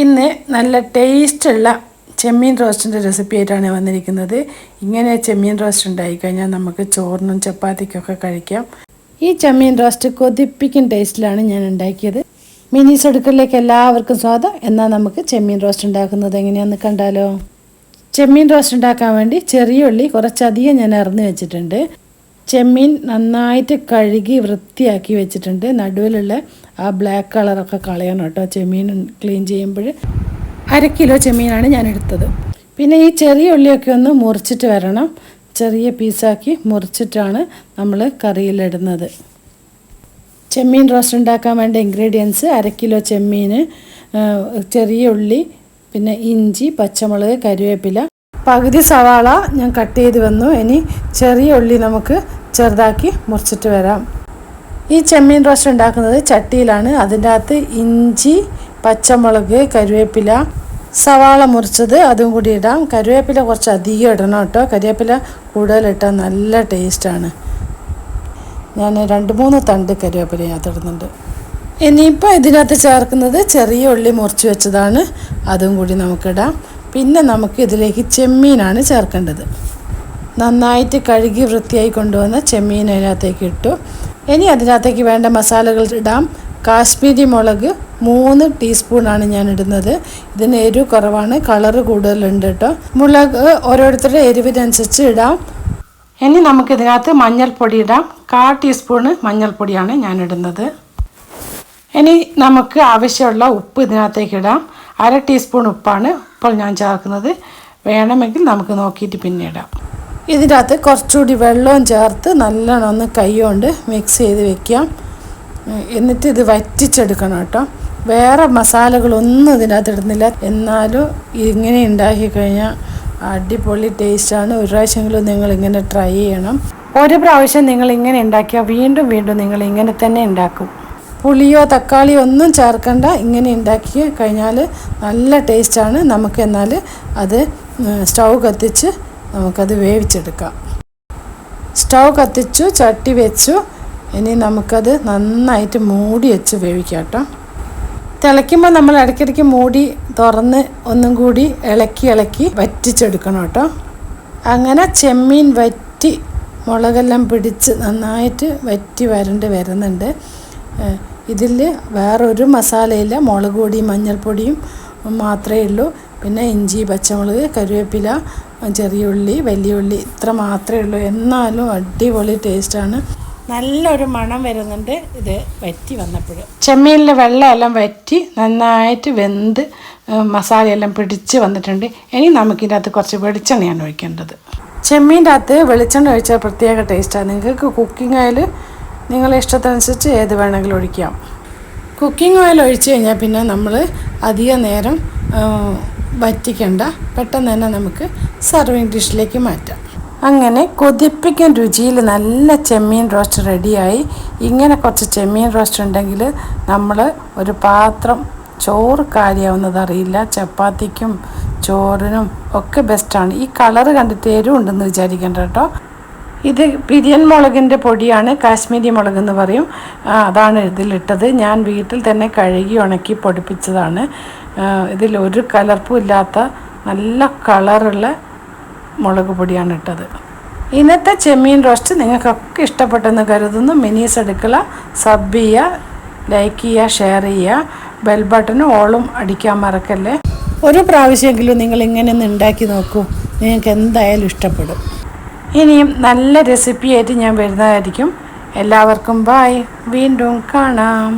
ഇന്ന് നല്ല ടേസ്റ്റുള്ള ചെമ്മീൻ റോസ്റ്റിന്റെ റെസിപ്പി ആയിട്ടാണ് വന്നിരിക്കുന്നത്. ഇങ്ങനെ ചെമ്മീൻ റോസ്റ്റ് ഉണ്ടായിക്കഴിഞ്ഞാൽ നമുക്ക് ചോറിനും ചപ്പാത്തിക്കൊക്കെ കഴിക്കാം. ഈ ചെമ്മീൻ റോസ്റ്റ് കൊതിപ്പിക്കും ടേസ്റ്റിലാണ് ഞാൻ ഉണ്ടാക്കിയത്. മിനിസ് അടുക്കളിലേക്ക് എല്ലാവർക്കും സ്വാഗതം. എന്നാൽ നമുക്ക് ചെമ്മീൻ റോസ്റ്റ് ഉണ്ടാക്കുന്നത് എങ്ങനെയാണെന്ന് കണ്ടാലോ? ചെമ്മീൻ റോസ്റ്റ് ഉണ്ടാക്കാൻ വേണ്ടി ചെറിയ ഉള്ളി കുറച്ചധികം ഞാൻ അറിഞ്ഞു വെച്ചിട്ടുണ്ട്. ചെമ്മീൻ നന്നായിട്ട് കഴുകി വൃത്തിയാക്കി വെച്ചിട്ടുണ്ട്. നടുവിലുള്ള ആ ബ്ലാക്ക് കളറൊക്കെ കളയണം കേട്ടോ. ചെമ്മീൻ ക്ലീൻ ചെയ്യുമ്പോൾ അര കിലോ ചെമ്മീനാണ് ഞാൻ എടുത്തത്. പിന്നെ ഈ ചെറിയ ഉള്ളിയൊക്കെ ഒന്ന് മുറിച്ചിട്ട് വരണം. ചെറിയ പീസാക്കി മുറിച്ചിട്ടാണ് നമ്മൾ കറിയിലിടുന്നത് ചെമ്മീൻ റോസ്റ്റ് ഉണ്ടാക്കാൻ വേണ്ട ഇൻഗ്രീഡിയൻസ് അര കിലോ ചെമ്മീൻ ചെറിയ ഉള്ളി പിന്നെ ഇഞ്ചി പച്ചമുളക് കരിവേപ്പില പകുതി സവാള ഞാൻ കട്ട് ചെയ്ത് വന്നു. ഇനി ചെറിയ ഉള്ളി നമുക്ക് ചെറുതാക്കി മുറിച്ചിട്ട് വരാം. ഈ ചെമ്മീൻ റോസ്റ്റ് ഉണ്ടാക്കുന്നത് ചട്ടിയിലാണ്. അതിന്റെ അകത്ത് ഇഞ്ചി പച്ചമുളക് കരിവേപ്പില സവാള മുറിച്ചത് അതും കൂടി ഇടാം. കരിവേപ്പില കുറച്ച് അധികം ഇടണം കേട്ടോ. കരിവേപ്പില കൂടുതലിട്ടാൽ നല്ല ടേസ്റ്റാണ് ഞാൻ രണ്ട് മൂന്ന് തണ്ട് കരിവേപ്പില ഇടുന്നുണ്ട്. ഇനിയിപ്പോൾ ഇതിനകത്ത് ചേർക്കുന്നത് ചെറിയ ഉള്ളി മുറിച്ച് വെച്ചതാണ്. അതും കൂടി നമുക്കിടാം പിന്നെ നമുക്ക് ഇതിലേക്ക് ചെമ്മീനാണ് ചേർക്കേണ്ടത്. നന്നായിട്ട് കഴുകി വൃത്തിയായി കൊണ്ടുവന്ന ചെമ്മീൻ അതിനകത്തേക്ക് ഇട്ടു. ഇനി അതിനകത്തേക്ക് വേണ്ട മസാലകൾ ഇടാം. കാശ്മീരി മുളക് മൂന്ന് ടീസ്പൂണാണ് ഞാൻ ഇടുന്നത്. ഇതിന് എരിവ് കുറവാണ് കളറ് കൂടുതലുണ്ട് കേട്ടോ മുളക് ഓരോരുത്തരുടെ എരിവിനനുസരിച്ച് ഇടാം. ഇനി നമുക്കിതിനകത്ത് മഞ്ഞൾപ്പൊടി ഇടാം. കാ ടീസ്പൂണ് മഞ്ഞൾപ്പൊടിയാണ് ഞാൻ ഇടുന്നത്. ഇനി നമുക്ക് ആവശ്യമുള്ള ഉപ്പ് ഇതിനകത്തേക്ക് ഇടാം. അര ടീസ്പൂൺ ഉപ്പാണ് ഇപ്പോൾ ഞാൻ ചേർക്കുന്നത്. വേണമെങ്കിൽ നമുക്ക് നോക്കിയിട്ട് പിന്നെ ഇടാം. ഇതിന്റെ അകത്ത് കുറച്ചുകൂടി വെള്ളവും ചേർത്ത് നല്ലോണം ഒന്ന് കൈകൊണ്ട് മിക്സ് ചെയ്ത് വെക്കാം. എന്നിട്ട് ഇത് വറ്റിച്ചെടുക്കണം കേട്ടോ. വേറെ മസാലകളൊന്നും ഇതിനകത്ത് ഇടുന്നില്ല. എന്നാലും ഇങ്ങനെ ഉണ്ടാക്കി കഴിഞ്ഞാൽ അടിപൊളി ടേസ്റ്റാണ് ഒരു പ്രാവശ്യമെങ്കിലും നിങ്ങൾ ഇങ്ങനെ ട്രൈ ചെയ്യണം. ഒരു പ്രാവശ്യം നിങ്ങൾ ഇങ്ങനെ ഉണ്ടാക്കിയാൽ വീണ്ടും വീണ്ടും നിങ്ങൾ ഇങ്ങനെ തന്നെ ഉണ്ടാക്കും. പുളിയോ തക്കാളിയോ ഒന്നും ചേർക്കണ്ട. ഇങ്ങനെ ഉണ്ടാക്കി കഴിഞ്ഞാൽ നല്ല ടേസ്റ്റാണ് നമുക്ക് എന്നാൽ അത് സ്റ്റൗ കത്തിച്ച് നമുക്കത് വേവിച്ചെടുക്കാം. സ്റ്റൗ കത്തിച്ചു ചട്ടി വെച്ചു. ഇനി നമുക്കത് നന്നായിട്ട് മൂടി വെച്ച് വേവിക്കാം കേട്ടോ തിളയ്ക്കുമ്പോൾ നമ്മൾ ഇടയ്ക്കിടയ്ക്ക് മൂടി തുറന്ന് ഒന്നും കൂടി ഇളക്കി ഇളക്കി വറ്റിച്ചെടുക്കണം കേട്ടോ. അങ്ങനെ ചെമ്മീൻ വറ്റി മുളകെല്ലാം പിടിച്ച് നന്നായിട്ട് വറ്റി വരണ്ട് വരുന്നുണ്ട്. ഇതിൽ വേറൊരു മസാലയില്ല. മുളക് പൊടിയും മഞ്ഞൾപ്പൊടിയും മാത്രമേ ഉള്ളൂ. പിന്നെ ഇഞ്ചി പച്ചമുളക് കറിവേപ്പില ചെറിയ ഉള്ളി വലിയ ഉള്ളി ഇത്ര മാത്രമേ ഉള്ളൂ. എന്നാലും അടിപൊളി ടേസ്റ്റാണ് നല്ലൊരു മണം വരുന്നുണ്ട്. ഇത് വറ്റി വന്നപ്പോൾ. ചെമ്മീനിലെ വെള്ളമെല്ലാം വറ്റി നന്നായിട്ട് വെന്ത് മസാലയെല്ലാം പിടിച്ച് വന്നിട്ടുണ്ട്. ഇനി നമുക്കിന്റെ അകത്ത് കുറച്ച് വെളിച്ചെണ്ണയാണ് ഒഴിക്കേണ്ടത്. ചെമ്മീന്റെ അകത്ത് വെളിച്ചെണ്ണ ഒഴിച്ചാൽ പ്രത്യേക ടേസ്റ്റാണ് നിങ്ങൾക്ക് കുക്കിംഗ് ആയാൽ നിങ്ങളെ ഇഷ്ടത്തിനനുസരിച്ച് ഏത് വേണമെങ്കിലും ഒഴിക്കാം. കുക്കിംഗ് ഓയിൽ ഒഴിച്ച് കഴിഞ്ഞാൽ പിന്നെ നമ്മൾ അധിക നേരം വറ്റിക്കണ്ട. പെട്ടെന്ന് തന്നെ നമുക്ക് സർവിങ് ഡിഷിലേക്ക് മാറ്റാം. അങ്ങനെ കൊതിപ്പിക്കാൻ രുചിയിൽ നല്ല ചെമ്മീൻ റോസ്റ്റ് റെഡിയായി ഇങ്ങനെ കുറച്ച് ചെമ്മീൻ റോസ്റ്റ് ഉണ്ടെങ്കിൽ നമ്മൾ ഒരു പാത്രം ചോറ് കാര്യമാവുന്നത് അറിയില്ല. ചപ്പാത്തിക്കും ചോറിനും ഒക്കെ ബെസ്റ്റാണ് ഈ കളറ് കണ്ടിട്ട് എരിവുണ്ടെന്ന് വിചാരിക്കേണ്ട കേട്ടോ. ഇത് പിരിയൻ മുളകിന്റെ പൊടിയാണ് കാശ്മീരി മുളക് എന്ന് പറയും. അതാണ് ഇതിലിട്ടത്. ഞാൻ വീട്ടിൽ തന്നെ കഴുകി ഉണക്കി പൊടിപ്പിച്ചതാണ്. ഇതിൽ ഒരു കലർപ്പും ഇല്ലാത്ത നല്ല കളറുള്ള മുളക് പൊടിയാണ് ഇട്ടത്. ഇന്നത്തെ ചെമ്മീൻ റോസ്റ്റ് നിങ്ങൾക്കൊക്കെ ഇഷ്ടപ്പെട്ടെന്ന് കരുതുന്നു. മിനീസ് അടുക്കള സബ് ചെയ്യുക ലൈക്ക് ചെയ്യുക ഷെയർ ചെയ്യുക. ബെൽ ബട്ടനും ഓളും അടിക്കാൻ മറക്കല്ലേ? ഒരു പ്രാവശ്യമെങ്കിലും നിങ്ങൾ ഇങ്ങനെ ഒന്ന് ഉണ്ടാക്കി നോക്കൂ. നിങ്ങൾക്ക് എന്തായാലും ഇഷ്ടപ്പെടും. ഇനിയും നല്ല റെസിപ്പിയായിട്ട് ഞാൻ വരുന്നതായിരിക്കും. എല്ലാവർക്കും ബായ് വീണ്ടും കാണാം.